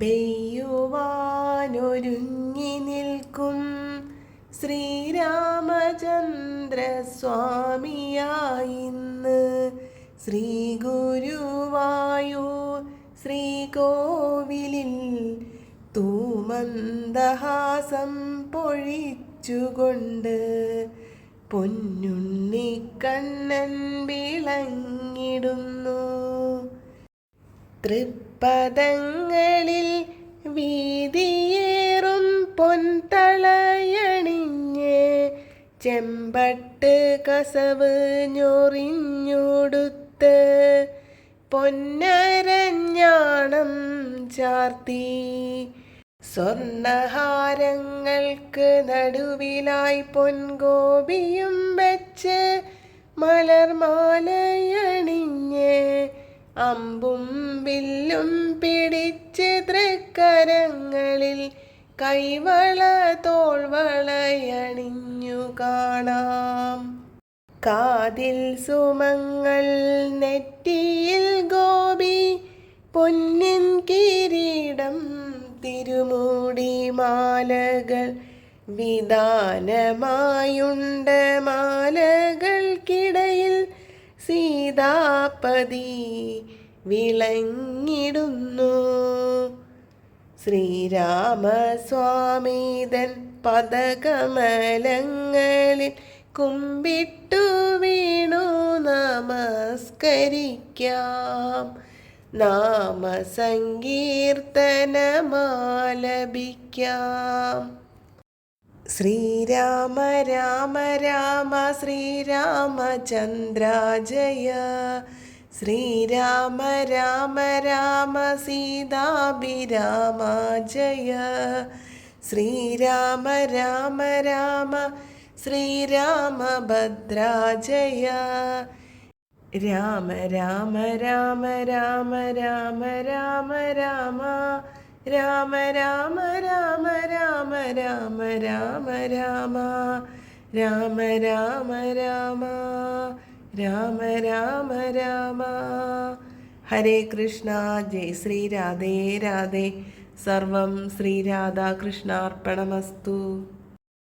പെയ്യുവാനൊരുങ്ങി നിൽക്കും ശ്രീരാമചന്ദ്രസ്വാമിയായിന്ന് ശ്രീ ഗുരുവായൂർ ശ്രീകോവിലിൽ തൂമന്ദഹാസം പൊഴിച്ചുകൊണ്ട് പൊന്നുണ്ണിക്കണ്ണൻ വിളങ്ങിടുന്നു. തൃപ്പദങ്ങളിൽ വീതിയേറും പൊൻതളയണിഞ്ഞ് ചെമ്പട്ട് കസവ് ഞൊറിഞ്ഞൊടുത്ത് പൊന്നരഞ്ഞാണം ചാർത്തി. സ്വർണഹാരങ്ങൾക്ക് നടുവിലായി പൊൻഗോപിയും വെച്ച് മലർമാലയണിഞ്ഞ് അമ്പും വില്ലും പിടിച്ച് തൃക്കരങ്ങളിൽ കൈവള തോൾവളയണിഞ്ഞു കാണാം. കാതിൽ സുമങ്ങൾ നെറ്റിയിൽ ഗോപി പൊന്നിൻ കിരീടം തിരുമൂടി മാലകൾ വിധാനമായുണ്ട് മാലകൾക്കിടയിൽ സീതാപതി വിളങ്ങിടുന്നു. ശ്രീരാമസ്വാമീതൻ പദകമലങ്ങളിൽ കുമ്പിട്ടു വീണു. നമസ്കരിക്കാം. നാമസങ്കീർത്തനമാലപിക്കാം. ശ്രീരാമ രാമ രാമ ശ്രീരാമചന്ദ്ര ജയ ശ്രീരാമ രാമ രാമ സീതാഭിരാമ ജയ ശ്രീരാമ രാമ രാമ ശ്രീരാമഭദ്ര ജയ രാമ രാമ രാമ രാമ രാമ രാമ രാമ രാമ രാമ രാമ രാമ രാമ രാമ രാമ രാമ രാമ രാമ രാമ രാമ രാമ. ഹരേ കൃഷ്ണ ജയ് ശ്രീ രാധേ രാധേ. സർവം ശ്രീ രാധാകൃഷ്ണാർപ്പണമസ്തു.